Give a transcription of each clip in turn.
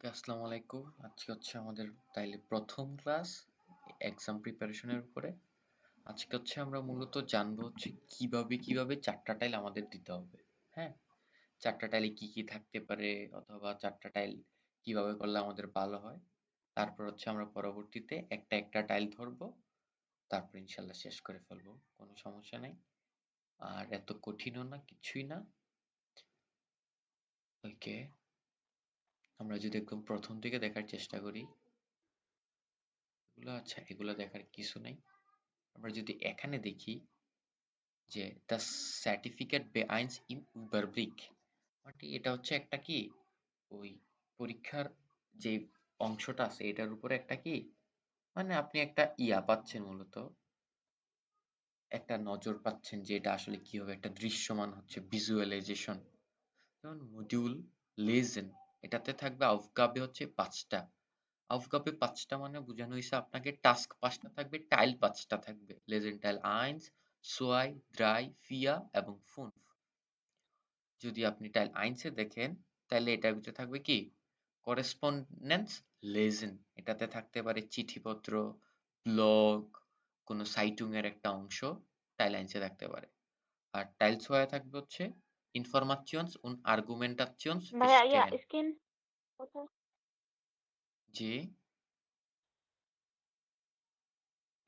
আসসালামু আলাইকুম। আজকে হচ্ছে আমাদের তাইলে প্রথম ক্লাস এক্সাম প্রিপারেশনের উপরে। আজকে হচ্ছে আমরা মূলত জানব হচ্ছে কীভাবে কীভাবে চারটা টাইল আমাদের দিতে হবে হ্যাঁ? চারটা টাইলে কি কি থাকতে পারে অথবা চারটা টাইল কীভাবে করলে আমাদের ভালো হয়? তারপর হচ্ছে আমরা পরবর্তীতে একটা একটা টাইল ধরবো, তারপর ইনশাল্লাহ শেষ করে ফেলব, কোনো সমস্যা নেই। আর এত কঠিনও না, কিছুই না। ওকে আমরা যদি একদম প্রথম থেকে দেখার চেষ্টা করি, এগুলো আচ্ছা এগুলো দেখার কিছু নাই। আমরা যদি এখানে দেখি যে দ্য সার্টিফিকেট বেআইনস ইন উইবারব্রিক মানে এটা হচ্ছে একটা কি, ওই পরীক্ষার যে অংশটা আছে, এটার উপরে একটা কি মানে আপনি একটা ইয়া পাচ্ছেন মূলত। একটা নজর পাচ্ছেন যে এটা আসলে কি হবে একটা দৃশ্যমান হচ্ছে ভিজুয়ালাইজেশন যেমন মডিউল লেজেন এটাতে থাকবে আউফগাবে হচ্ছে পাঁচটা। আউফগাবে পাঁচটা মানে বোঝানো হয়েছে আপনাকে টাস্ক পাঁচটা থাকবে, টাইল পাঁচটা থাকবে। লেজেন্ড টাইল আইন্স, সোয়াই দ্রাই ফিয়া এবং ফুনফ। যদি আপনি টাইল আইন্সে দেখেন তাহলে এটার ভিতরে থাকবে কি? করেসপন্ডেন্স লেজেন এটাতে থাকতে পারে চিঠিপত্র, ব্লগ, কোনো সাইটুং এর একটা অংশ, টাইল আইন্সে থাকতে পারে। আর টাইল সোয়ায় থাকবে হচ্ছে Informations und Argumentations ভাইয়া ইয়া verstehen. স্ক্রিন কোথায় জি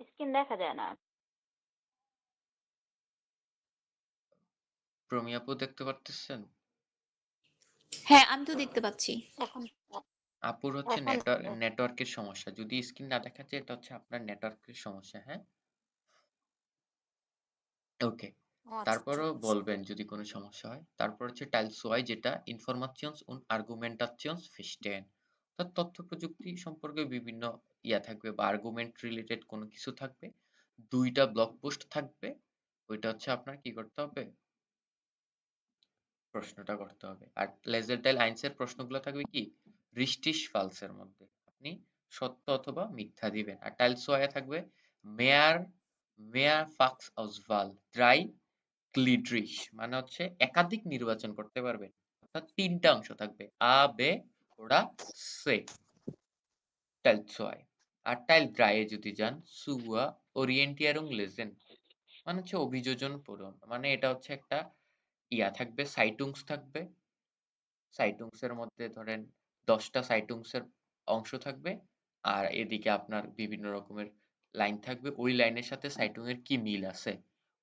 স্ক্রিন দেখা যায় না প্রমি আপু দেখতে পারতেছেন হ্যাঁ আমি তো দেখতে পাচ্ছি এখন আপুর হচ্ছে এখন নেটওয়ার্ক নেটওয়ার্কের সমস্যা যদি স্ক্রিন না দেখাচ্ছে এটা হচ্ছে আপনার নেটওয়ার্কের সমস্যা হ্যাঁ ওকে তারপরও বলবেন যদি কোনো সমস্যা হয়। তারপর হচ্ছে টাইলস ওয়াই যেটা ইনফরমাশনস উন আর্গুমেন্টাশনস ফিস্টেন অর্থাৎ তথ্য প্রযুক্তি সম্পর্কে বিভিন্ন ইয়া থাকবে বা আর্গুমেন্ট রিলেটেড কোনো কিছু থাকবে। দুইটা ব্লগ পোস্ট থাকবে। ওইটা হচ্ছে আপনার কি করতে হবে? প্রশ্নটা করতে হবে। আর লেজার টাইল আইনসের প্রশ্নগুলো থাকবে কি? রিস্টিশ ফালসের মধ্যে। আপনি সত্য অথবা মিথ্যা দিবেন। আর টাইলস ওয়াই থাকবে মেয়ার মেয়ার ফাক্স অসভাল ড্রাই ক্লিড্রিশ মানে হচ্ছে একাধিক নির্বাচন করতে পারবেন অর্থাৎ তিনটা অংশ থাকবে। আ বে ওরা সে। টাইল ছয়। আর টাইল ড্রাইয়ে যদি যান সুয়া ওরিয়েন্টিয়ারুং লেজেন মানে হচ্ছে অভিযোজন পূরণ। মানে এটা হচ্ছে একটা ইয়া থাকবে সাইটুংস থাকবে। সাইটুংস এর মধ্যে ধরেন দশটা সাইটুংস এর অংশ থাকবে। আর এদিকে আপনার বিভিন্ন রকমের লাইন থাকবে। ওই লাইনের সাথে সাইটুং এর কি মিল আছে?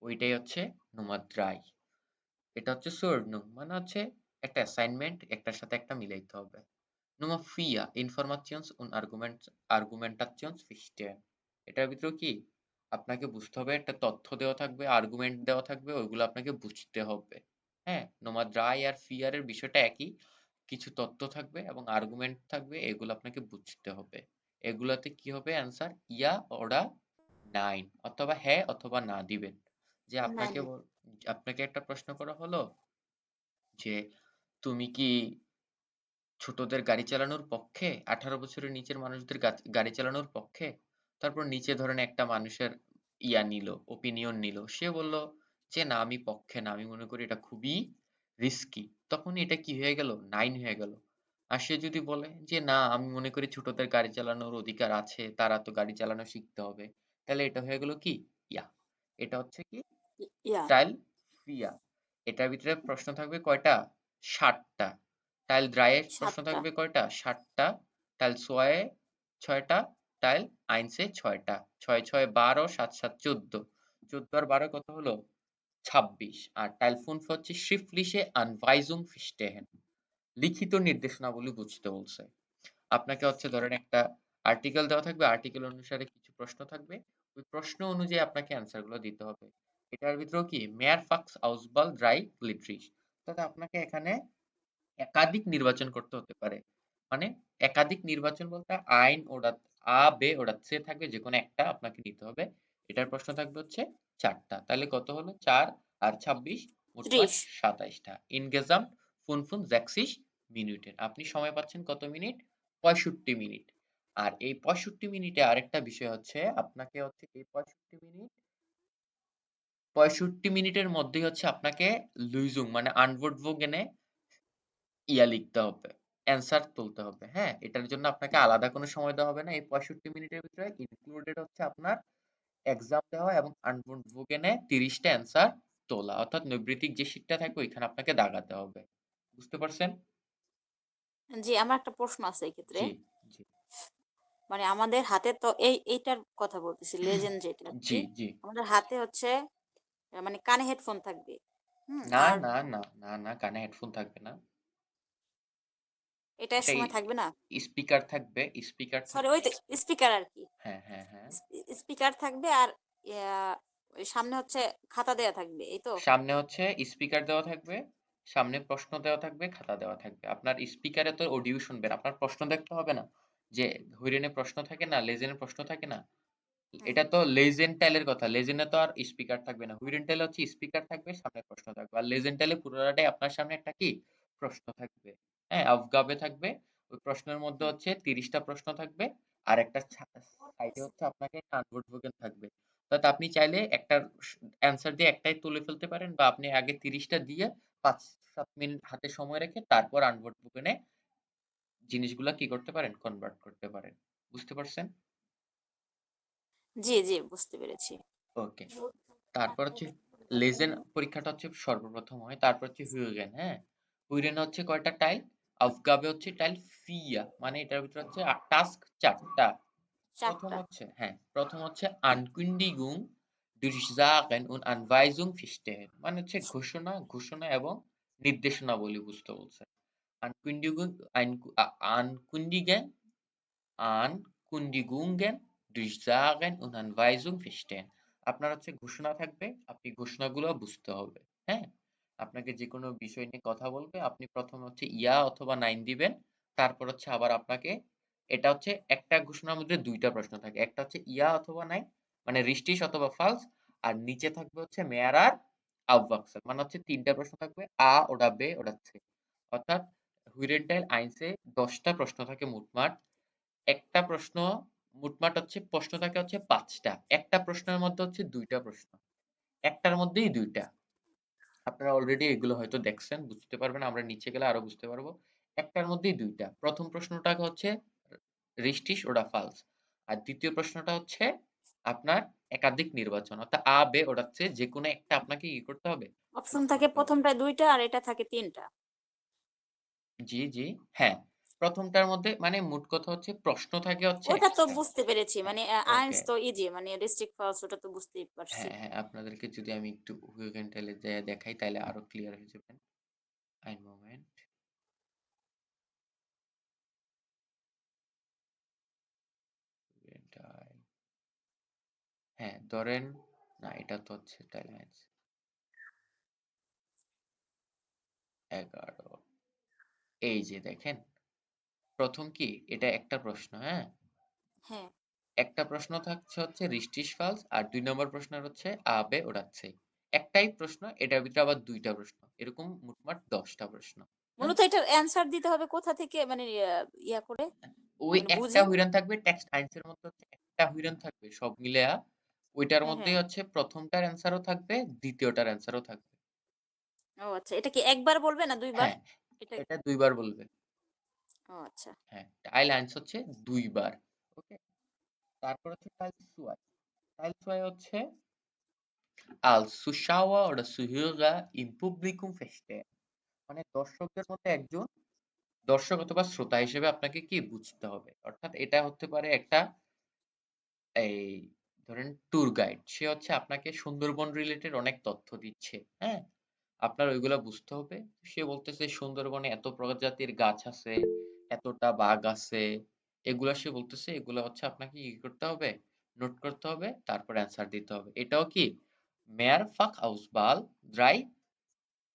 ওইটাই হচ্ছে নোমাদ্রাই এটা হচ্ছে সোর্নুম মানে হচ্ছে একটা অ্যাসাইনমেন্ট একটার সাথে একটা মিলাইতে হবে। নোমা ফিয়া ইনফরমাশনস উন আর্গুমেন্ট আর্গুমেন্টাশনস ফিস্টেন এটার ভিতরে কি? আপনাকে বুঝতে হবে, একটা তথ্য দেওয়া থাকবে আর্গুমেন্ট দেওয়া থাকবে, ওইগুলো আপনাকে বুঝতে হবে। হ্যাঁ নোমাদ্রাই আর ফিয়ারের বিষয়টা একই। কিছু তথ্য থাকবে এবং আর্গুমেন্ট থাকবে, এগুলো আপনাকে বুঝতে হবে। এগুলাতে কি হবে? অ্যান্সার ইয়া ওরা নাইন অথবা হ্যাঁ অথবা না দিবেন। যে আপনাকে আপনাকে একটা প্রশ্ন করা হলো যে তুমি কি ছোটদের গাড়ি চালানোর পক্ষে আঠারো বছরের নিচের মানুষদের গাড়ি চালানোর পক্ষে? তারপর নিচে ধরেন একটা মানুষের ইয়া নিল ওপিনিয়ন নিল। সে বলল যে না আমি পক্ষে না আমি মনে করি এটা খুবই রিস্কি তখন এটা কি হয়ে গেল? নাইন হয়ে গেল। আর সে যদি বলে যে না আমি মনে করি ছোটদের গাড়ি চালানোর অধিকার আছে তারা তো গাড়ি চালানো শিখতে হবে তাহলে এটা হয়ে গেল কি? ইয়া। এটা হচ্ছে কি টাইল ফিয়া এটার ভিতরে প্রশ্ন থাকবে কয়টা? ষাটটা টাইল ড্রাইয়ের প্রশ্ন থাকবে কয়টা? ষাটটা টাইল সোয়ে ছয়টা। টাইল আইনসে ছয়টা। ছয় ছয় বারো সাত সাত চোদ্দ। চোদ্দ আর বারো কত হলো? ছাব্বিশ। আর টাইল ফোন হচ্ছে শিফলিশে আনভাইজুং ফিস্টেহেন লিখিত নির্দেশনাবলী বুঝতে বলছে। আপনাকে হচ্ছে ধরেন একটা আর্টিকেল দেওয়া থাকবে। আর্টিকেল অনুসারে কিছু প্রশ্ন থাকবে। ওই প্রশ্ন অনুযায়ী আপনাকে অ্যান্সারগুলো দিতে হবে। এটার ভিতরেও কি? মেয়ার ফাক্স আউসবাল ড্রাই লিট্রিস অর্থাৎ আপনাকে এখানে একাধিক নির্বাচন করতে হতে পারে। মানে একাধিক নির্বাচন বলতে আইন ওরা আ বে ওরা সে থাকবে যে কোনো একটা আপনাকে নিতে হবে। এটার প্রশ্ন থাকবে হচ্ছে চারটা। তাহলে কত হলো? চার আর ছাব্বিশ মোট। সাতাইশটা। ইনগেজাম ফুন ফুন জ্যাক্সিস মিনিটের। আপনি সময় পাচ্ছেন কত মিনিট? পঁয়ষট্টি মিনিট। আর এই পঁয়ষট্টি মিনিটে আরেকটা বিষয় হচ্ছে আপনাকে হচ্ছে এই পঁয়ষট্টি মিনিট পঁয়ষট্টি মিনিটের মধ্যেই হচ্ছে আপনাকে লুইজুং মানে আনভোট ভোগেনে ইয়া লিখতে হবে অ্যান্সার তুলতে হবে। হ্যাঁ? এটার জন্য আপনাকে আলাদা কোনো সময় দেওয়া হবে না। এই ৬৫ মিনিটের ভিতরে ইনক্লুডেড হচ্ছে আপনার এক্সাম দেওয়া এবং আনবুকেনে ৩০ টা অ্যান্সার তোলা। অর্থাৎ নৈর্ব্যক্তিক যে শিটটা থাকবে ওইখানে আপনাকে দাগাতে হবে। বুঝতে পারছেন? জি, আমার একটা প্রশ্ন আছে এই ক্ষেত্রে। মানে আমাদের হাতে তো এই এইটার কথা বলতেছি লেজেন্ড যেটা জি, জি। আমাদের হাতে হচ্ছে মানে কানে হেডফোন থাকবে। হুম? না, আর না, না, না, না কানে হেডফোন থাকবে না। এটার এটাই সময় থাকবে না? স্পিকার থাকবে, স্পিকার সরি থাকবে ওই স্পিকার আরকি। হ্যাঁ, হ্যাঁ, হ্যাঁ। স্পিকার থাকবে আর ওই সামনে হচ্ছে খাতা দেয়া থাকবে। এই তো? সামনে হচ্ছে স্পিকার দেওয়া থাকবে, সামনে প্রশ্ন দেওয়া থাকবে, খাতা দেওয়া থাকবে। আপনার স্পিকারে তো অডিও শুনবেন। আপনার প্রশ্ন দেখতে হবে না? যে হইরেনে প্রশ্ন থাকে না, লেজেনে প্রশ্ন থাকে না? এটা তো লেজেন্টাইলের কথা। লেজেনে তো আর স্পিকার থাকবে না। হুইরেনটাইলে হচ্ছে স্পিকার থাকবে, সামনে প্রশ্ন থাকবে। আর লেজেন্টাইলে পুরোটাই আপনার সামনে একটা কি? প্রশ্ন থাকবে। হ্যাঁ? আফগাবে থাকবে। ওই প্রশ্নের মধ্যে হচ্ছে ৩০ টা প্রশ্ন থাকবে। আর একটা সাইডে হচ্ছে আপনাকে আনবোর্ড থাকবে। অর্থাৎ আপনি চাইলে একটা অ্যান্সার দিয়ে একটাই তুলে ফেলতে পারেন বা আপনি আগে ৩০ টা দিয়ে ৫-৭ মিনিট হাতে সময় রেখে তারপর আনবোর্ড বুকেনে জিনিসগুলা কি করতে পারেন? কনভার্ট করতে পারেন। বুঝতে পারছেন? জি, জি বুঝতে পেরেছি। ওকে। তারপর হচ্ছে লেজেন পরীক্ষাটা হচ্ছে সর্বপ্রথম হয়। তারপর হচ্ছে হুইগেন, হ্যাঁ? হুইগেনে হচ্ছে কয়টা টাইল? আফগাবে হচ্ছে টাইল ফিয়া মানে এটার ভিতরে হচ্ছে আ টাস্ক ৪ টা। ৪ প্রথম টা। হচ্ছে হ্যাঁ, প্রথম হচ্ছে Ankündigung, Durchsagen উন Anweisung verstehen মানে হচ্ছে ঘোষণা, ঘোষণা এবং নির্দেশনাবলী বুঝতে বলছে। Ankündigung আইনকু আ Ankündigen, Ankündigungen, Durchsagen und Anweisung verstehen আপনার হচ্ছে ঘোষণা থাকবে, আপনি ঘোষণাগুলো বুঝতে হবে। হ্যাঁ? আপনাকে যেকোনো বিষয় নিয়ে কথা বলবে, আপনি প্রথমে হচ্ছে ইয়া অথবা নাইন দিবেন। তারপর হচ্ছে আবার আপনাকে এটা হচ্ছে একটা ঘোষণার মধ্যে ২ টা প্রশ্ন থাকে। একটা হচ্ছে ইয়া অথবা নাইন মানে richtig অথবা false আর নিচে থাকবে হচ্ছে mehr আর aufwachsen মানে হচ্ছে ৩ টা প্রশ্ন থাকবে আ oder B oder C অর্থাৎ হুইরেনটাইল আইনসে দশটা প্রশ্ন থাকে মোটমাট। একটা প্রশ্ন মোটমাট হচ্ছে প্রশ্ন থাকে হচ্ছে ৫ টা। একটা প্রশ্নের মধ্যে হচ্ছে দুইটা প্রশ্ন। একটার মধ্যেই দুইটা আপনারা অলরেডি এগুলো হয়তো দেখছেন, বুঝতে পারবেন। আমরা নিচে গেলে আরও বুঝতে পারব। একটার মধ্যেই দুইটা প্রথম প্রশ্নটা হচ্ছে রিস্টিস oder false আর দ্বিতীয় প্রশ্নটা হচ্ছে আপনার একাধিক নির্বাচন। অর্থাৎ A, ওটা হচ্ছে C যেকোনো একটা আপনাকে কি করতে হবে? অপশন থাকে প্রথমটা হবে। প্রথমটায় ২ টা আর এটা থাকে ৩ টা। জি, জি। হ্যাঁ। প্রথমটার মধ্যে মানে মোট কথা হচ্ছে প্রশ্ন থাকে হচ্ছে ওটা তো। বুঝতে পেরেছি। মানে আ আইনস তো ইজি মানে রিস্ট্রিক্ট false ওটা তো বুঝতেই পারছি। হ্যাঁ, হ্যাঁ। আপনাদেরকে যদি আমি একটু হুইগেনটাইলে যাইয়া দেখাই তাহলে আরও ক্লিয়ার হয়ে যাবেন। Ein Moment. হুইগেনটাইল। হ্যাঁ, ধরেন না এটা তো হচ্ছে আইনস। ১১ এই যে দেখেন। প্রথম কি? এটা একটা প্রশ্ন, হ্যাঁ? হ্যাঁ। একটা প্রশ্ন থাকছে হচ্ছে richtig false আর ২ নম্বর প্রশ্নের হচ্ছে oder C একটাই প্রশ্ন, এটার ভিতরে আবার ২ টা প্রশ্ন। এরকম মোটমাট ১০ টা প্রশ্ন। হ্যাঁ? মূলত এটার অ্যান্সার দিতে হবে কোথা থেকে মানে ইয়া ইয়া করে? ওই মানে একটা বুঝে? হুইরান থাকবে টেক্সট মধ্যে হচ্ছে একটা হুইরান থাকবে সব মিলায়া। ওইটার হ্যাঁ, মধ্যেই হ্যাঁ। হচ্ছে প্রথমটার অ্যান্সারও থাকবে, দ্বিতীয়টার অ্যান্সারও থাকবে। ও আচ্ছা। এটা কি একবার বলবে না দুইবার হ্যাঁ, এটা এটা ২ বার বলবে। আচ্ছা। হ্যাঁ, হচ্ছে ২ বার। ওকে? তারপর হচ্ছে টাইল সুয়াই। টাইল সুয়াই হচ্ছে Zuhörer im Publikum verstehen মানে দর্শকদের মধ্যে একজন দর্শক অথবা শ্রোতা হিসেবে আপনাকে কি বুঝতে হবে। অর্থাৎ এটা হতে পারে একটা এই ধরেন ট্যুর গাইড। সে হচ্ছে আপনাকে সুন্দরবন রিলেটেড অনেক তথ্য দিচ্ছে। হ্যাঁ? আপনার ওইগুলা বুঝতে হবে। সে বলতেছে সুন্দরবনে এত প্রজাতির গাছ আছে, এতটা বাঘ আছে। এগুলা সে বলতেছে এগুলা হচ্ছে আপনাকে কি করতে হবে? নোট করতে হবে, তারপর অ্যান্সার দিতে হবে। এটাও কি Mehrfachauswahl, 3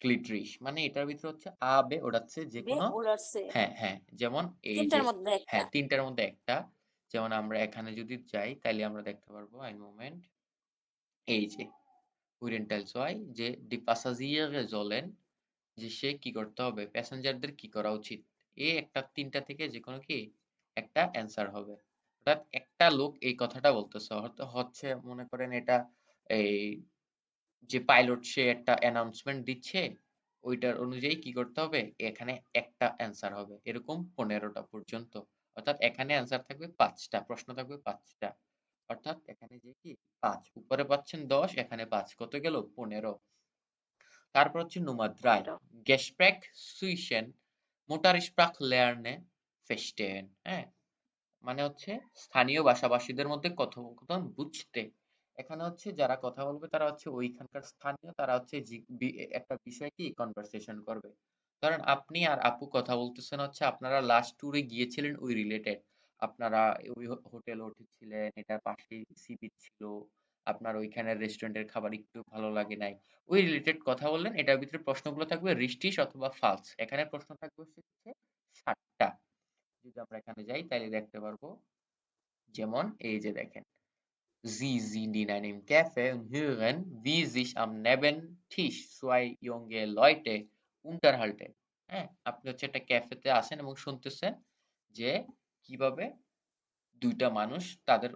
Glitterisch মানে এটার ভিতরে হচ্ছে C বে যেকোনো ওলার সে। হ্যাঁ, হ্যাঁ। যেমন এই ৩ যে টার মধ্যে হ্যাঁ, তিনটার মধ্যে একটা। যেমন আমরা এখানে যদি যাই তাইলে আমরা দেখতে পারব ein Moment এই যে Uriental 2 যে Passagiere sollen যে সে কি করতে হবে? প্যাসেঞ্জারদের কি করা উচিত? এই একটা ৩ টা থেকে যেকোনো কি একটা অ্যান্সার হবে। অর্থাৎ একটা লোক এই কথাটা বলতেছে। হচ্ছে মনে করেন এটা এই যে পাইলট সে একটা অ্যানাউন্সমেন্ট দিচ্ছে। ওইটার অনুযায়ী কি করতে হবে এখানে একটা অ্যান্সার হবে এরকম পনেরোটা পর্যন্ত অর্থাৎ এখানে অ্যান্সার থাকবে পাঁচটা প্রশ্ন থাকবে পাঁচটা অর্থাৎ এখানে যে কি পাঁচ উপরে পাচ্ছেন দশ এখানে পাঁচ কত গেল পনেরো তারপর হচ্ছে drei. পনেরো। Gespräch zwischen Muttersprach lernen verstehen. হ্যাঁ? মানে হচ্ছে স্থানীয় ভাষাভাষীদের মধ্যে কথোপকথন বুঝতে। এখানে হচ্ছে যারা কথা বলবে তারা হচ্ছে ওইখানকার স্থানীয়, তারা হচ্ছে একটা বিষয় কি কনভারসেশন করবে। ধরেন আপনি আর আপু কথা বলতেছেন হচ্ছে আপনারা লাস্ট ট্যুরে গিয়েছিলেন ওই রিলেটেড আপনারা ওই হোটেল উঠেছিলেন, এটার পাশে সি বিচ ছিল। আপনার ওইখানের রেস্টুরেন্টের খাবার একটু ভালো লাগে নাই। ওই রিলেটেড কথা বললেন এটার ভিতরে প্রশ্নগুলো থাকবে রিস্টিশ অথবা ফালস এখানে প্রশ্ন থাকবে হচ্ছে ষাটটা যদি আমরা এখানে যাই তাহলে দেখতে পারব যেমন এই যে দেখেন Sie sind in einem Café und hören, wie sich am Nebentisch zwei junge Leute unterhalten. হ্যাঁ আপনি হচ্ছে একটা ক্যাফেতে আছেন এবং শুনতেছেন যে কীভাবে দুইটা মানুষ তাদের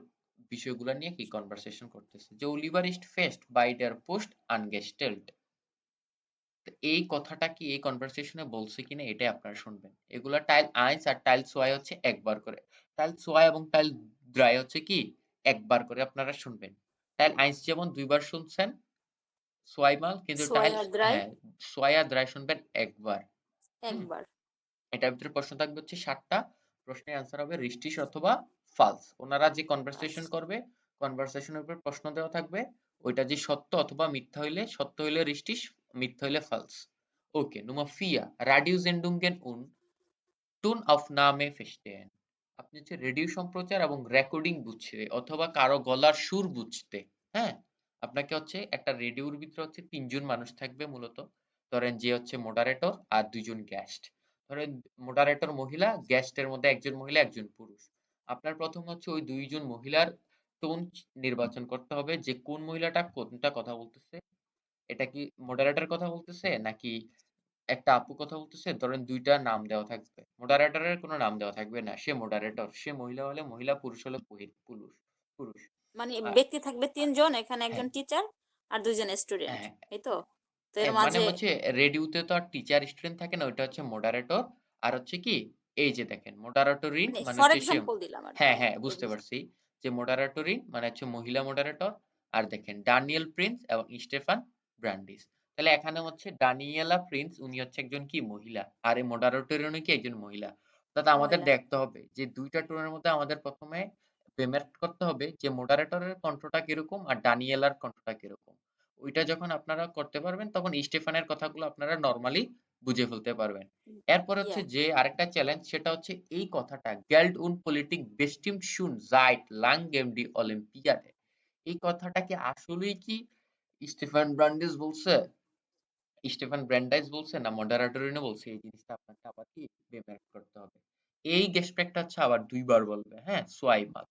বিষয়গুলো নিয়ে কি কনভারসেশন করতেছে? যে fest bei der Post angestellt তো এই কথাটা কি এই কনভারসেশনে বলছে কিনা এটাই আপনারা শুনবেন। এগুলা টাইল আইস আর টাইল সোয়াই হচ্ছে একবার করে। টাইল সোয়াই এবং টাইল দ্রাই হচ্ছে কি? একবার করে আপনারা শুনবেন। টাইল আইস যেমন দুইবার শুনছেন সোয়াইমাল কিন্তু টাইল হ্যাঁ সোয়াই আর দ্রাই শুনবেন একবার। একবার। এটার ভিতরে প্রশ্ন থাকবে হচ্ছে ষাটটা প্রশ্নের অ্যান্সার হবে রিস্টিশ অথবা ফালস ওনারা যে কনভারসেশন করবে কনভারসেশনের উপর প্রশ্ন দেওয়া থাকবে ওইটা যে সত্য অথবা মিথ্যা হইলে সত্য হইলে রিস্টিশ মিথ্যা হইলে ফালস ওকে নুমা ফিয়া Nummer 4 Radiosendungen und Tonaufnahme verstehen আপনি হচ্ছে রেডিও সম্প্রচার এবং রেকর্ডিং বুঝতে অথবা কারও গলার সুর বুঝতে হ্যাঁ? আপনাকে হচ্ছে একটা রেডিওর ভিতরে হচ্ছে তিনজন মানুষ থাকবে মূলত। ধরেন যে হচ্ছে মডারেটর আর দুইজন গেস্ট ধরেন মডারেটর মহিলা গেস্টের মধ্যে একজন মহিলা একজন পুরুষ। আপনার প্রথম হচ্ছে ওই দুইজন মহিলার টোন নির্বাচন করতে হবে। যে কোন মহিলাটা কোনটা কথা বলতেছে এটা কি মডারেটর কথা বলতেছে নাকি একটা আপু কথা বলতেছে? ধরেন দুইটা নাম দেওয়া থাকবে। মডারেটরের কোনো নাম দেওয়া থাকবে না। সে মডারেটর সে মহিলা হলে মহিলা পুরুষ হলে পুরুষ পুরুষ। মানে ব্যক্তি থাকবে তিনজন এখানে একজন হ্যাঁ। টিচার আর দুজন স্টুডেন্ট হ্যাঁ। এই তো? তো এর হ্যাঁ, মানে মাঝে হচ্ছে রেডিওতে তো আর টিচার স্টুডেন্ট থাকে না ওইটা হচ্ছে মডারেটর আর হচ্ছে কি এই যে দেখেন মডারেটরিন মানে দিলাম হ্যাঁ হ্যাঁ বুঝতে পারছি। যে মডারেটরিন মানে হচ্ছে মহিলা মডারেটর আর দেখেন ডানিয়েল প্রিন্স এবং স্টেফান ব্র্যান্ডিস তাহলে এখানে হচ্ছে ডানিয়েলা প্রিন্স উনি হচ্ছে একজন কি? মহিলা। আর এই মডারেটরিনও কি? একজন মহিলা। অর্থাৎ আমাদের দেখতে হবে যে দুইটা টোনের মধ্যে আমাদের প্রথমে পেমেন্ট করতে হবে যে মডারেটরের কণ্ঠটা কীরকম আর ডানিয়েলার কণ্ঠটা কীরকম। ওইটা যখন আপনারা করতে পারবেন তখন স্টেফানের কথাগুলো আপনারা নর্মালি বুঝে ফেলতে পারবেন। এরপর হচ্ছে যে আরেকটা চ্যালেঞ্জ সেটা হচ্ছে এই কথাটা গেল্ড উন পলিটিক বেস্টিম শুন জাইট লাং গেম ডি অলিম্পিয়াডে। এই কথাটা কি আসলেই কি স্টিফান ব্রান্ডিস বলছে? স্টিফান ব্র্যান্ডাইস বলছে না মডারেটরিনও বলছে? এই জিনিসটা আপনাকে আবার কি বেমেট করতে হবে। এই গেসপেক্টটা হচ্ছে আবার দুইবার বলবে হ্যাঁ? সোয়াইমাল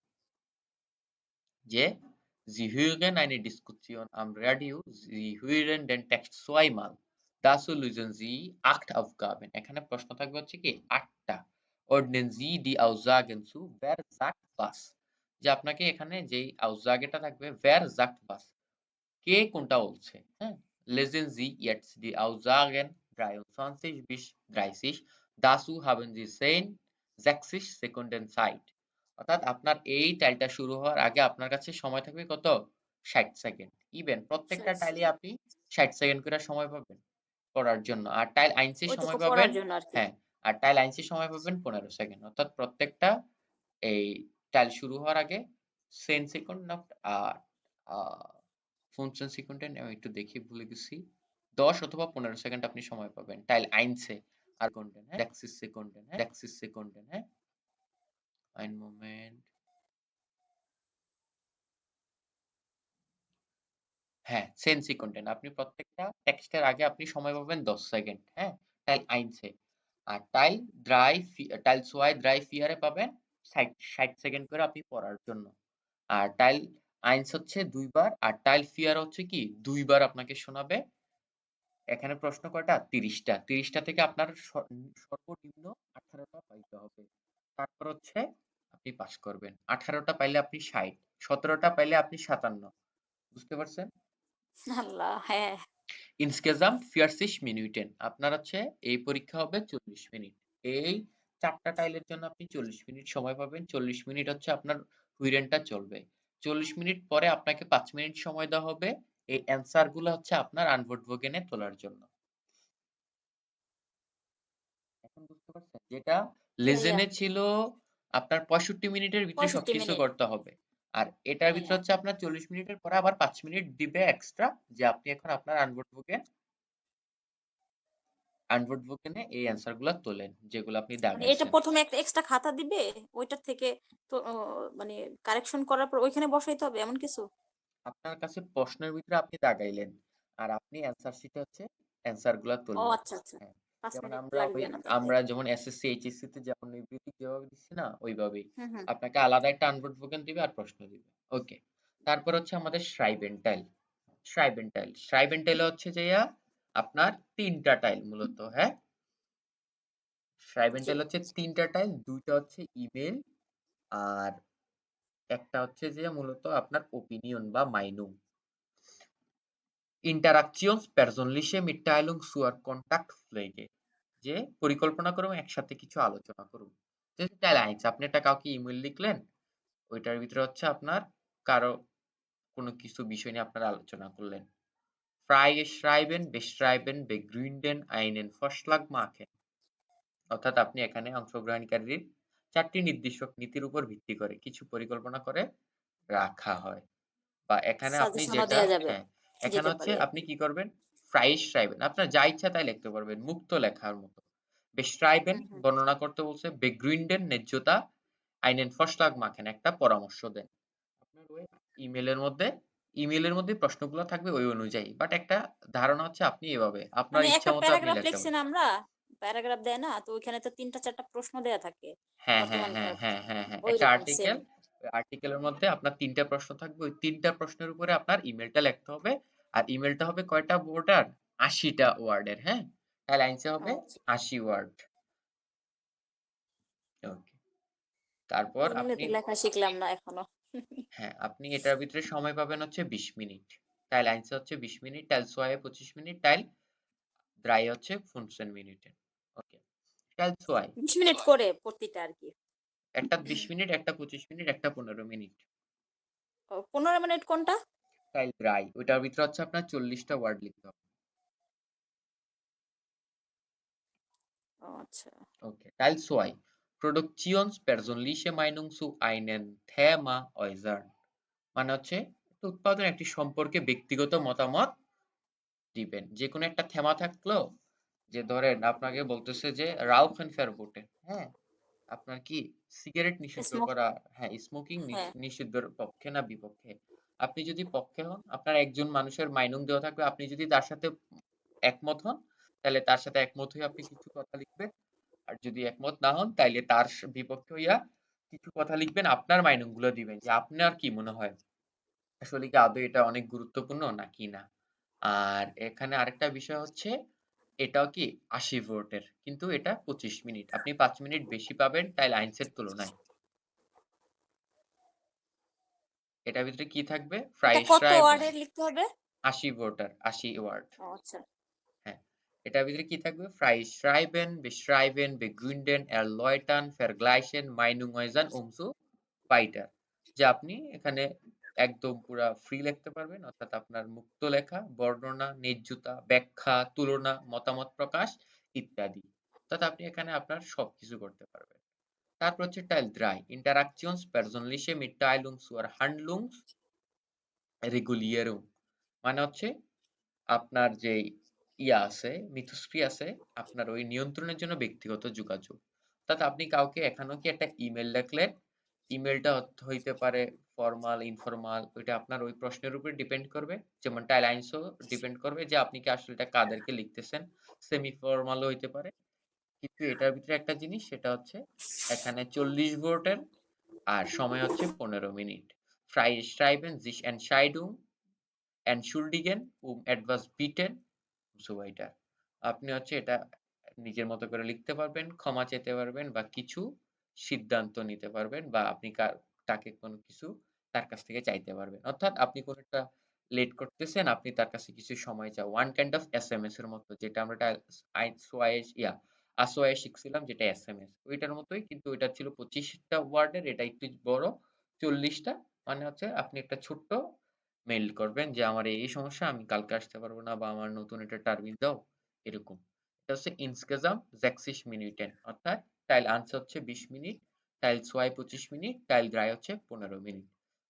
যে Sie hören eine Diskussion am Radio, Sie hören den Text zweimal. Dazu lösen Sie acht Aufgaben. এখানে প্রশ্ন থাকবে হচ্ছে কি আটটা zu, wer sagt was? যে আপনাকে এখানে যেই আউজাগেটা থাকবে was? কে কোনটা বলছে হ্যাঁ Sie jetzt die Aussagen 23 bis 30. Dazu haben Sie 10, 60 Sekunden Zeit. অর্থাৎ আপনার এই টাইলটা শুরু হওয়ার আগে আপনার কাছে সময় থাকবে কত ষাট সেকেন্ড ইভেন প্রত্যেকটা 60 টাইলে আপনি ষাট সেকেন্ড করে সময় পাবেন পড়ার জন্য। আর টাইল আইনসে সময় পাবেন হ্যাঁ আর টাইল আইনসে সময় পাবেন পনেরো সেকেন্ড অর্থাৎ প্রত্যেকটা এই টাইল শুরু হওয়ার আগে সেন সেকেন্ড না পঞ্চাশ সেকেন্ডে আমি একটু দেখি ভুলে গেছি। দশ অথবা পনেরো সেকেন্ড আপনি সময় পাবেন টাইল আইনসে। আর কোনটেন হ্যাঁ? সেকেন্ডেন হ্যাঁ? সেকেন্ডেন হ্যাঁ? Ein Moment হ্যাঁ সেন সেকেন্ডেন আপনি প্রত্যেকটা টেক্সটের আগে আপনি সময় পাবেন দশ সেকেন্ড হ্যাঁ? টাইল আইনসে আর টাইল ড্রাই টাইল সোয়াই ড্রাই ফিয়ারে পাবেন ষাট ষাট সেকেন্ড করে আপনি পড়ার জন্য। আর টাইল আইনস হচ্ছে দুইবার, আর টাইল ফিয়ার হচ্ছে কি? দুইবার আপনাকে শোনাবে। এখানে প্রশ্ন কয়টা? তিরিশটা। তিরিশটা থেকে আপনার সর্বনিম্ন আঠারোটা পাইতে হবে। তারপর হচ্ছে আপনি পাস করবেন। আঠারোটা পাইলে আপনি ষাট, সতেরোটা পাইলে আপনি সাতান্ন। বুঝতে পারছেন? আল্লাহ হ্যাঁ। ইনস্কেজাম ফিয়ারসিস মিনিটেন আপনার হচ্ছে এই পরীক্ষা হবে চল্লিশ মিনিট। এই চারটা টাইলের জন্য আপনি চল্লিশ মিনিট সময় পাবেন। চল্লিশ মিনিট হচ্ছে আপনার হুইরেনটা চলবে। চল্লিশ মিনিট পরে আপনাকে পাঁচ মিনিট সময় দেওয়া হবে এই অ্যান্সারগুলো হচ্ছে আপনার আনভোট ভোগেনে তোলার জন্য। এখন বুঝতে পারছেন? যেটা লেজেনে ছিল আপনার পঁয়ষট্টি মিনিটের ভিতরে 65 সবকিছু করতে হবে। আর এটার ভিতরে হ্যাঁ। হচ্ছে আপনার চল্লিশ মিনিটের পরে আবার পাঁচ মিনিট দিবে এক্সট্রা যে আপনি এখন আপনার আনভোট ভোগে আনভোট ভোগেনে এই অ্যান্সারগুলা তোলেন যেগুলো আপনি মানে এটা প্রথমে একটা এক্সট্রা খাতা দিবে ওইটার থেকে তো মানে কারেকশন করার পর ওইখানে বসাইতে হবে এমন কিছু? আপনার কাছে প্রশ্নের ভিতরে আপনি দাগাইলেন আর আপনি অ্যান্সার শিটে হচ্ছে অ্যান্সারগুলা ও আচ্ছা আচ্ছা। হ্যাঁ। পাঁচ যেমন মিনিট আমরা লাগবে ওই না। তাতে। আমরা যেমন এসএসসি এইচএসসি তে যেমন নিবৃত্তি যেভাবে দিচ্ছি না ওইভাবেই আপনাকে আলাদা একটা ভোগেন দিবে আর প্রশ্ন দিবে। ওকে তারপর হচ্ছে আমাদের শ্রাইবেন্টাইল শ্রাইবেন্টাইল শ্রাইবেন্টাইল হচ্ছে যে আপনার তিনটা টাইল মূলত হ্যাঁ? শ্রাইবেন্টাইল হচ্ছে তিনটা টাইল দুইটা হচ্ছে ইমেল আর একটা হচ্ছে যে মূলত আপনার ওপিনিয়ন বা মাইনুম Interaktions persönliche Mitteilung zur Kontaktpflege যে পরিকল্পনা করুন একসাথে কিছু আলোচনা করুন তাহলে আইনস আপনি একটা কাউকে ইমেল লিখলেন ওইটার ভিতরে হচ্ছে আপনার কারও কোনো কিছু বিষয় নিয়ে আপনারা আলোচনা করলেন। Freie schreiben, beschreiben, begründen, einen Vorschlag machen অর্থাৎ আপনি এখানে অংশগ্রহণকারীর চারটি নির্দেশক নীতির উপর ভিত্তি করে কিছু পরিকল্পনা করে রাখা হয়। বা এখানে আপনি যেটা এখানে হচ্ছে আপনি কি করবেন? ফ্রাইস schreiben আপনার যা ইচ্ছা তাই লিখতে পারবেন। মুক্ত লেখার মতো। হুম। বর্ণনা করতে বলছে begründen ন্যায্যতা einen Vorschlag machen একটা পরামর্শ দেন। আপনার ওই ইমেলের মধ্যে ইমেলের মধ্যে প্রশ্নগুলো থাকবে ওই অনুযায়ী। বাট একটা ধারণা হচ্ছে আপনি এভাবে আপনার মানে ইচ্ছা মতো আপনি প্যারাগ্রাফ লিখতে আমরা প্যারাগ্রাফ দেয় না তো ওইখানে তো তিনটা চারটা প্রশ্ন দেয়া থাকে হ্যাঁ হ্যাঁ হ্যাঁ হ্যাঁ হ্যাঁ হ্যাঁ। একটা আর্টিকেল আর্টিকেলের মধ্যে আপনার তিনটা প্রশ্ন থাকবে। ওই তিনটা প্রশ্নের উপরে আপনার ইমেলটা লিখতে হবে। আর ইমেলটা হবে কয়টা ওয়ার্ডার আশিটা ওয়ার্ডের হ্যাঁ? তাহলে আনসার হবে আচ্ছা। আশি ওয়ার্ড ওকে তারপর আপনি লেখা শিখলাম না এখনও। হ্যাঁ আপনি এটার ভিতরে সময় পাবেন হচ্ছে বিশ মিনিট। তাইলে আনসার হচ্ছে বিশ মিনিট টাইল সোয়াই পঁচিশ মিনিট টাইল ড্রাই হচ্ছে পনেরো মিনিটে। ওকে টাইল সোয়াই বিশ মিনিট করে প্রতিটা আর কি। একটা বিশ মিনিট একটা পঁচিশ মিনিট একটা পনেরো মিনিট। পনেরো মিনিট কোনটা? টাইল ড্রাই ওইটার ভিতরে হচ্ছে আপনার চল্লিশটা ওয়ার্ড লিখতে হবে। আচ্ছা। Okay, Teil 2. Produktionspersönliche Meinung zu einem Thema äußern. মানে হচ্ছে উৎপাদন একটি সম্পর্কে ব্যক্তিগত মতামত দিবেন। যে কোনো একটা থেমা থাকল যে ধরেন আপনাকে বলতেছে যে রাউখেন ফেরবোটে হ্যাঁ? আপনার কি সিগারেট নিষিদ্ধ করা হ্যাঁ স্মোকিং হ্যাঁ। নিষিদ্ধের পক্ষে না বিপক্ষে? আপনি যদি পক্ষে হন আপনার একজন মানুষের মাইনুম দেওয়া থাকবে আপনি যদি তার সাথে একমত হন তাহলে তার সাথে একমত হয়ে আপনি কিছু কথা লিখবেন। আর যদি একমত না হন তাইলে তার বিপক্ষে হইয়া কিছু কথা লিখবেন আপনার মাইনুমগুলো দিবেন যে আপনার কি মনে হয়? আসলে কি আদৌ এটা অনেক গুরুত্বপূর্ণ নাকি না? আর এখানে আরেকটা বিষয় হচ্ছে এটাও কি আশি ভোটের কিন্তু এটা পঁচিশ মিনিট। আপনি পাঁচ মিনিট বেশি পাবেন তাই লাইন্সের তুলনায়। এটার ভিতরে কি থাকবে? এটা ফ্রাইস কত ওয়ার্ডের লিখতে হবে? আশি ভোটার আশি ওয়ার্ড ও আচ্ছা। এটার ভিতরে কি থাকবে? Beschreiben begründen erläutern vergleichen Meinung äußern um so weiter যে আপনি এখানে একদম পুরা ফ্রি লিখতে পারবেন। অর্থাৎ আপনার মুক্ত লেখা, বর্ণনা ন্যায্যতা ব্যাখ্যা, তুলনা, মতামত প্রকাশ ইত্যাদি। অর্থাৎ আপনি এখানে আপনার সবকিছু করতে পারবেন। তারপর হচ্ছে টাইল ড্রাই Interaktions persönliche Mitteilung zur Handlungs Regulierung মানে হচ্ছে আপনার যে ইয়া আছে, মিথস্ক্রিয়া আছে, আপনার ওই নিয়ন্ত্রণের জন্য ব্যক্তিগত যোগাযোগ। অর্থাৎ আপনি কাউকে এখানেও কি একটা ইমেল লিখলেন ইমেলটা হইতে পারে ফর্মাল ইনফর্মাল ওইটা আপনার ওই প্রশ্নের উপর ডিপেন্ড করবে। যেমন টাইলাইন্সও ডিপেন্ড করবে যে আপনি কি আসলে এটা কাদেরকে লিখতেছেন। সেমি ফর্মালও হইতে পারে। কিন্তু এটার ভিতরে একটা জিনিস, সেটা হচ্ছে এখানে চল্লিশ ভোটের আর সময় হচ্ছে পনেরো মিনিট। ফ্রাই schreiben sich Entscheidung entschuldigen um উম bitten বিটেন weiter আপনি হচ্ছে এটা নিজের মতো করে লিখতে পারবেন, ক্ষমা চেতে পারবেন বা কিছু সিদ্ধান্ত নিতে পারবেন বা আপনি তাকে কোনো কিছু তার কাছ থেকে চাইতে পারবেন। অর্থাৎ আপনি কোনো একটা লেট করতেছেন, আপনি তার কাছে কিছু সময় চাও। One kind of S M S এর মতো, যেটা আমরা ইয়া আসোয়াই শিখছিলাম, যেটা এস এম এস ওইটার মতোই কিন্তু ওইটা ছিল পঁচিশটা ওয়ার্ডের, এটা একটু বড়, চল্লিশটা। মানে হচ্ছে আপনি একটা ছোট্ট মেইল করবেন যে, আমার এই সমস্যা, আমি কালকে আসতে পারব না বা আমার নতুন একটা টার্মিন দাও। এরকম। এটা হচ্ছে ইনস্কেজাম, জ্যাক্সিস মিনিটেন। অর্থাৎ টাইল আনসার হচ্ছে বিশ মিনিট টাইল সোয়াই পঁচিশ মিনিট টাইল ড্রাই হচ্ছে পনেরো মিনিট।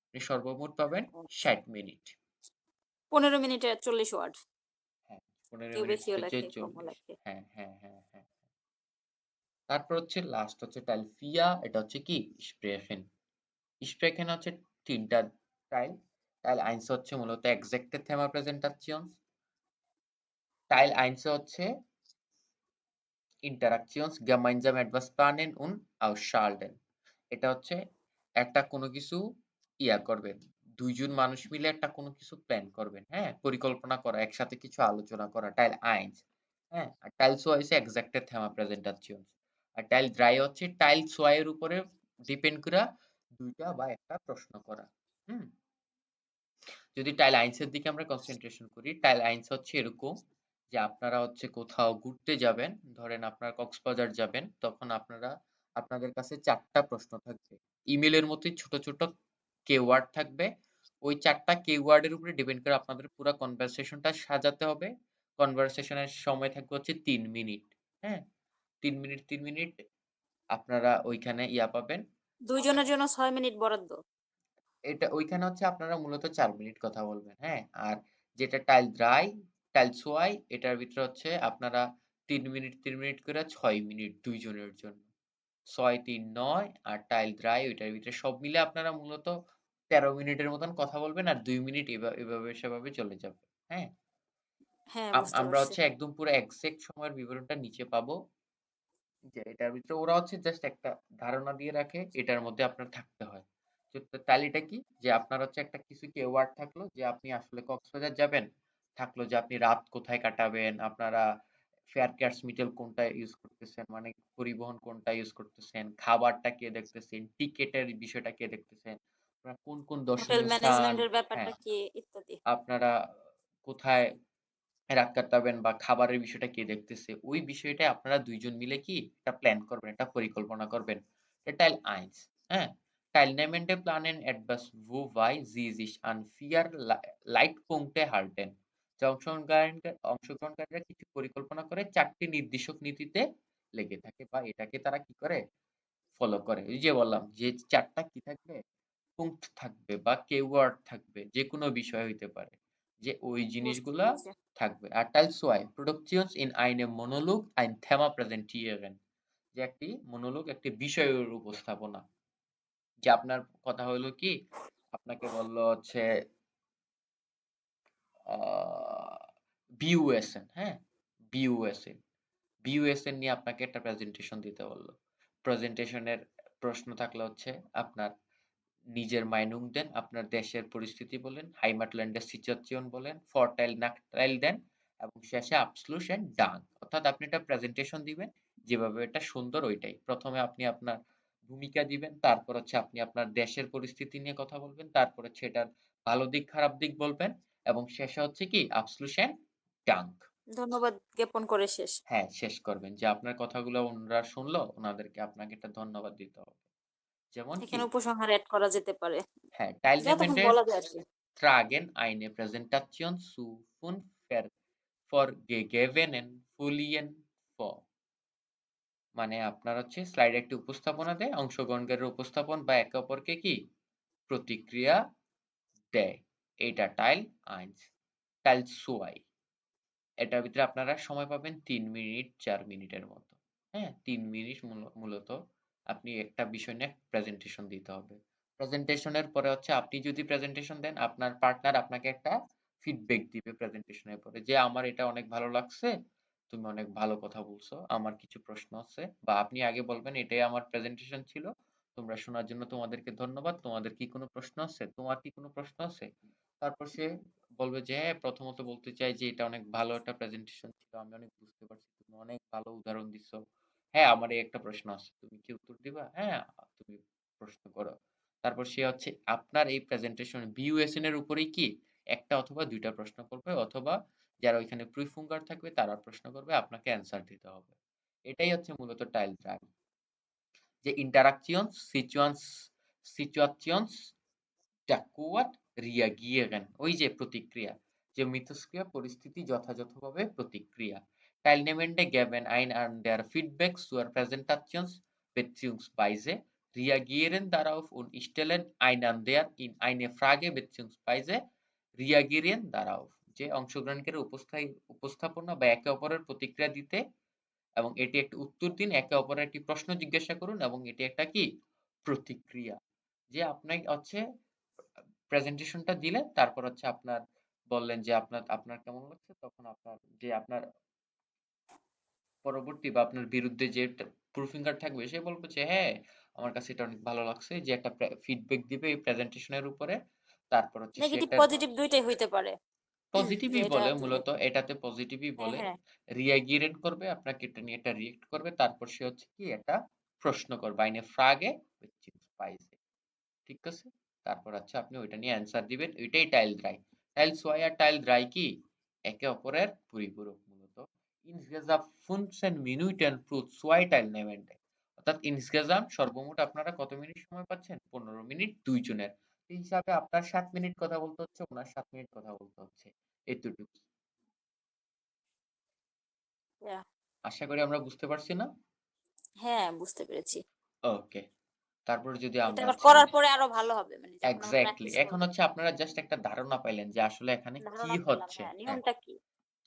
আপনি সর্বমোট পাবেন ষাট মিনিট। পনেরো মিনিটে চল্লিশ ওয়ার্ড হ্যাঁ পনেরো মিনিট চল্লিশ। হ্যাঁ হ্যাঁ হ্যাঁ হ্যাঁ তারপর হচ্ছে লাস্ট হচ্ছে টাইল ফিয়া এটা হচ্ছে কি? স্প্রেফেন স্প্রেফেন হচ্ছে তিনটা টাইল টাইল আইন্স হচ্ছে মূলত এক্সাক্টে থেমা প্রেজেন্টাচিয়ন্স টাইল আইন্স হচ্ছে interactions gemeinsam etwas planen und ausschalten এটা হচ্ছে একটা কোনো কিছু ইয়া করবেন। দুইজন মানুষ মিলে একটা কোনো কিছু প্ল্যান করবেন হ্যাঁ? পরিকল্পনা করা, একসাথে কিছু আলোচনা করা টাইল আইন্স হ্যাঁ? আর টাইল সোয়া হচ্ছে এক্সাক্টে থেমা প্রেজেন্টাচিয়ন্স আর টাইল ড্রাই হচ্ছে টাইল সোয়ের উপরে ডিপেন্ড করা দুইটা বা একটা প্রশ্ন করা, হুম? যদি টাইল আইন্সের দিকে আমরা কনসেন্ট্রেশন করি টাইল আইন্স হচ্ছে এরকম যে আপনারা হচ্ছে কোথাও ঘুরতে যাবেন ধরেন আপনার কক্সবাজার যাবেন তখন আপনারা আপনাদের কাছে চারটা প্রশ্ন থাকবে। ইমেলের মতোই ছোট ছোট কেওয়ার্ড থাকবে। ওই চারটা কেওয়ার্ডের উপরে ডিপেন্ড করে আপনাদের পুরো কনভারসেশনটা সাজাতে হবে। কনভারসেশনের সময় থাকবে হচ্ছে তিন মিনিট হ্যাঁ? তিন মিনিট তিন মিনিট আপনারা ওইখানে ইয়া পাবেন। দুইজনের জন্য ছয় মিনিট বরাদ্দ। এটা ওইখানে হচ্ছে আপনারা মূলত চার মিনিট কথা বলবেন হ্যাঁ? আর যেটা টাইল ড্রাই টাইল সোয়াই এটার ভিতরে হচ্ছে আপনারা তিন মিনিট তিন মিনিট করে ছয় মিনিট দুইজনের জন্য। ছয় তিন নয় আর টাইল ড্রাই ওইটার ভিতরে সব মিলে আপনারা মূলত তেরো মিনিটের মতন কথা বলবেন আর দুই মিনিট এভাবে সেভাবে চলে যাবে হ্যাঁ? হ্যাঁ আমরা হচ্ছে একদম পুরো এক্সাক্ট সময়ের বিবরণটা নিচে পাবো। যে এটার ভিতরে ওরা হচ্ছে জাস্ট একটা ধারণা দিয়ে রাখে এটার মধ্যে আপনার থাকতে হয়। তাহলে এটা কি? যে আপনার হচ্ছে একটা কিছু কেওয়ার্ড থাকল যে আপনি আসলে কক্সবাজার যাবেন থাকল যে আপনি রাত কোথায় কাটাবেন? আপনারা ফেয়ার ক্যাটস মিটেল কোনটা ইউজ করতেছেন? মানে পরিবহন কোনটা ইউজ করতেছেন? খাবারটা কে দেখতেছেন? টিকেটের বিষয়টা কে দেখতেছেন? আপনারা কোন কোন দর্শনীয় স্থান? হ্যাঁ। আপনারা কোথায় রাত কাটাবেন বা খাবারের বিষয়টা কে দেখতেছে? ওই বিষয়টা আপনারা দুইজন মিলে কি একটা প্ল্যান করবেন একটা পরিকল্পনা করবেন। Teil 1 হ্যাঁ? Teilnehmende planen etwas wo wei sie sich an vier Le- Leitpunkte halten যে অংশগ্রহণকারীরা কিছু পরিকল্পনা করে চারটি নির্দেশক নীতিতে লেগে থাকে বা এটাকে তারা কি করে? ফলো করে। ওই যে বললাম যে চারটা কি থাকবে? পুঙ্ক্ট থাকবে বা কেওয়ার্ড থাকবে যে কোনো বিষয় হইতে পারে। যে ওই জিনিসগুলা থাকবে। আর Teil 2 Produktions in einem Monolog ein Thema präsentieren যে একটি মনোলোগ একটি বিষয়ের উপস্থাপনা। যে আপনার কথা হলো কি? আপনাকে বলল হচ্ছে বিইউএসএন হ্যাঁ? বিউএসএন বিউএসএন নিয়ে আপনাকে একটা প্রেজেন্টেশন দিতে বলল। প্রেজেন্টেশনের প্রশ্ন থাকলে হচ্ছে, আপনার নিজের মাইনুং দেন, আপনার দেশের পরিস্থিতি বলেন হাইমাটল্যান্ডের সিচুয়েশন বলেন ফরটাইল নাকটাইল দেন, এবং শেষে আপসলুশন ডান অর্থাৎ আপনি একটা প্রেজেন্টেশন দিবেন, যেভাবে এটা সুন্দর ওইটাই। প্রথমে আপনি আপনার ভূমিকা দিবেন, তারপর হচ্ছে আপনি আপনার দেশের পরিস্থিতি নিয়ে কথা বলবেন, তারপর হচ্ছে এটার ভালো দিক খারাপ দিক বলবেন, এবং শেষে হচ্ছে কি আপসলুশন ডাঙ্ক ধন্যবাদ জ্ঞাপন করে শেষ। হ্যাঁ শেষ করবেন। যে আপনার কথাগুলো ওনারা শুনলো ওনাদেরকে আপনাকে একটা ধন্যবাদ দিতে হবে। যেমন এখানে উপসংহার অ্যাড করা যেতে পারে। হ্যাঁ Teilnehmende বলা যায় আর কি tragen eine Präsentation zu fünf ver- vorgegebenen Folien vor. মানে আপনার হচ্ছে স্লাইডে একটি উপস্থাপনা দেয় অংশগ্রহণকারীর উপস্থাপন বা একে অপরকে কি? প্রতিক্রিয়া দেয়। এটা টাইল আইন্স টাইল সোয়াই এটার ভিতরে আপনারা সময় পাবেন তিন মিনিট চার মিনিটের মতো। হ্যাঁ? তিন মিনিট মূলত আপনি একটা বিষয় নিয়ে প্রেজেন্টেশন দিতে হবে। প্রেজেন্টেশনের পরে হচ্ছে আপনি যদি প্রেজেন্টেশন দেন, আপনার পার্টনার আপনাকে একটা ফিডব্যাক দিবে প্রেজেন্টেশনের পরে যে, আমার এটা অনেক ভালো লাগছে, তুমি অনেক ভালো কথা বলছো, আমার কিছু প্রশ্ন আছে। বা আপনি আগে বলবেন, এটাই আমার প্রেজেন্টেশন ছিল, তোমরা শোনার জন্য তোমাদেরকে ধন্যবাদ, তোমাদের কি কোনো প্রশ্ন আছে? তোমার কি কোনো প্রশ্ন আছে? তারপর সে বলবে যে হ্যাঁ প্রথমত বলতে চাই যে, এটা অনেক ভালো একটা প্রেজেন্টেশন ছিল, আমি অনেক বুঝতে পারছি, তুমি অনেক ভালো উদাহরণ দিছো। হ্যাঁ আমার এই একটা প্রশ্ন আছে, তুমি কি উত্তর দিবা? হ্যাঁ তুমি প্রশ্ন করো। তারপর সে হচ্ছে, আপনার এই প্রেজেন্টেশন বিইউএসএন এর উপরেই কি? একটা অথবা দুইটা প্রশ্ন করবে, অথবা যারা ওইখানে প্রিফুঙ্গার থাকবে, তারা প্রশ্ন করবে, আপনাকে অ্যান্সার দিতে হবে। এটাই হচ্ছে মূলত টাইল ড্রাইভ যে ইন্টারাকশনস সিচুয়ান্স সিচুয়াশনস ডাকুয়াট রিয়াগিয়েগেন ওই যে প্রতিক্রিয়া, যে মিথস্ক্রিয়া পরিস্থিতি যথাযথভাবে প্রতিক্রিয়া টাইল নেমেন্টে আইন দেয়ার feedback Teilnehmende geben ein an der Feedback zur Präsentation bzw. reagieren darauf und stellen einander in eine Frage bzw. reagieren darauf যে অংশগ্রহণকারী উপস্থাপনা বা একে অপরের প্রতিক্রিয়া দিতে এবং এটি একটি উত্তর দিন, একে অপরের একটি প্রশ্ন জিজ্ঞাসা করুন এবং এটি একটা কি প্রতিক্রিয়া যে আপনার হচ্ছে প্রেজেন্টেশনটা দিলেন তারপর হচ্ছে আপনার বললেন যে আপনার আপনার কেমন লাগছে? তখন আপনার যে আপনার পরবর্তী বা আপনার বিরুদ্ধে যে প্রুফিঙ্গার থাকবে সে বলবে যে হ্যাঁ আমার কাছে এটা অনেক ভালো লাগছে। যে একটা ফিডব্যাক দিবে এই প্রেজেন্টেশনের উপরে। তারপর হচ্ছে নেগেটিভ পজিটিভ দুইটাই হইতে পারে। পজিটিভই বলে মূলত এটাতে পজিটিভই হ্যাঁ, বলে হ্যাঁ। রিয়াগিরেট করবে আপনাকে এটা নিয়ে একটা রিয়েক্ট করবে। তারপর সে হচ্ছে কি? একটা প্রশ্ন করবে আইনে ফ্রাগে ঠিক আছে? তারপর হচ্ছে আপনি ওইটা নিয়ে অ্যান্সার দিবেন ওইটাই টাইল ড্রাই টাইল সোয়াই আর টাইল ড্রাই কি? একে অপরের পরিপূরক মূলত। ইনসগেজাম ফুনসেন মিনুইটেন প্রুত সোয়াই টাইল নেভেন্টে অর্থাৎ ইনসগেজাম সর্বমোট আপনারা কত মিনিট সময় পাচ্ছেন? পনেরো মিনিট দুইজনের এই হিসাবে আপনার সাত মিনিট কথা বলতে হচ্ছে ওনার সাত মিনিট কথা বলতে হচ্ছে। এতটুকু. আশা করি আমরা বুঝতে পারছি না? হ্যাঁ বুঝতে পেরেছি। ওকে তারপর যদি আমরা করার পরে আরও ভালো হবে মানে এক্স্যাক্টলি এখন। হচ্ছে আপনারা জাস্ট একটা ধারণা পাইলেন যে আসলে এখানে কি হচ্ছে। হ্যাঁ, নিয়মটা কি?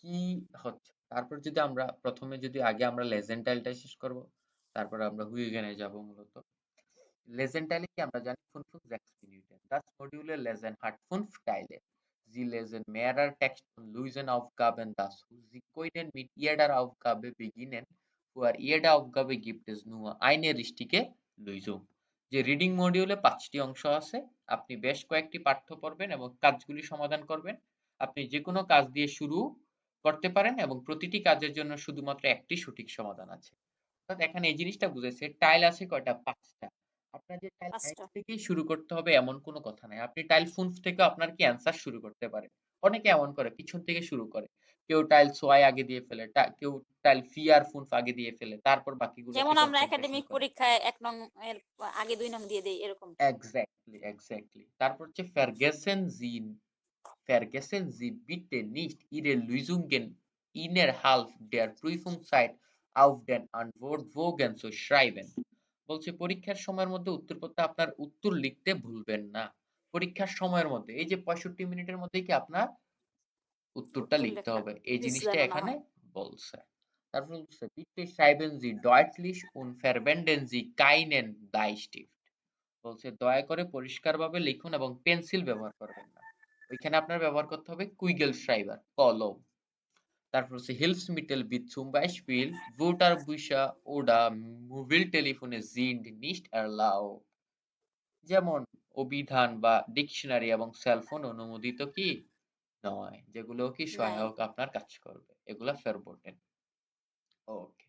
কি হচ্ছে? তারপর যদি আমরা প্রথমে যদি আগে আমরা লেজেন্টাইলটা শেষ করব তারপর আমরা হুইগেনে যাব মূলত। লেজেন্টাইলে কি আমরা জানি? fünf und sechs Minuten das Module lesen hat fünf Teile sie lesen mehrere Text und lösen Aufgaben dazu sie können mit jeder Aufgabe beginnen für jede Aufgabe gibt যে রিডিং মডিউলে পাঁচটি অংশ আছে আপনি বেশ কয়েকটি পাঠ্য পড়বেন এবং কাজগুলি সমাধান করবেন। আপনি যে কোনো কাজ দিয়ে শুরু করতে পারেন এবং প্রতিটি কাজের জন্য শুধুমাত্র একটি সঠিক সমাধান আছে। অর্থাৎ এখানে এই জিনিসটা বুঝেছে টাইল আছে কয়টা? পাঁচটা। আপনার যে টাইল। থেকেই শুরু করতে হবে এমন কোনো কথা নাই। আপনি টাইল ফুনফ থেকে আপনার কি অ্যান্সার শুরু করতে পারেন অনেকে এমন করে পিছন থেকে শুরু করে। কেউ টাইল সোয়াই আগে দিয়ে ফেলে কেউ টাইল ফি আর ফুনফ আগে দিয়ে ফেলে তারপর বাকিগুলো যেমন আমরা একাডেমিক পরীক্ষায় এক নং এর আগে দুই নং দিয়ে দেই এরকম Exactly, exactly. তারপর হচ্ছে vergessen Sie, vergessen Sie bitte nicht Ihre Lösungen innerhalb der Prüfungszeit auf den Antwortbogen zu schreiben. বলছে পরীক্ষার সময়ের মধ্যে উত্তরপত্র আপনার উত্তর লিখতে ভুলবেন না পরীক্ষার সময়ের মধ্যে এই যে পঁয়ষট্টি মিনিটের মধ্যে কি আপনার উত্তরটা লিখতে হবে। এই জিনিসটা এখানে বলছে। তারপর বলছে bitte schreiben Sie deutlich und verwenden Sie keinen Bleistift বলছে দয়া করে পরিষ্কারভাবে লিখুন এবং পেন্সিল ব্যবহার করবেন না। ওইখানে আপনার ব্যবহার করতে হবে কুইগেল শ্রাইবার কলম। তারপর হচ্ছে হিলস Hilfsmittel wie zum Beispiel Wörterbücher oder Mobiltelefone sind nicht erlaubt. যেমন অভিধান বা ডিকশনারি এবং সেলফোন অনুমোদিত কি? নয় যেগুলো কি সহায়ক আপনার কাজ করবে। এগুলা ফেরবোটেন ওকে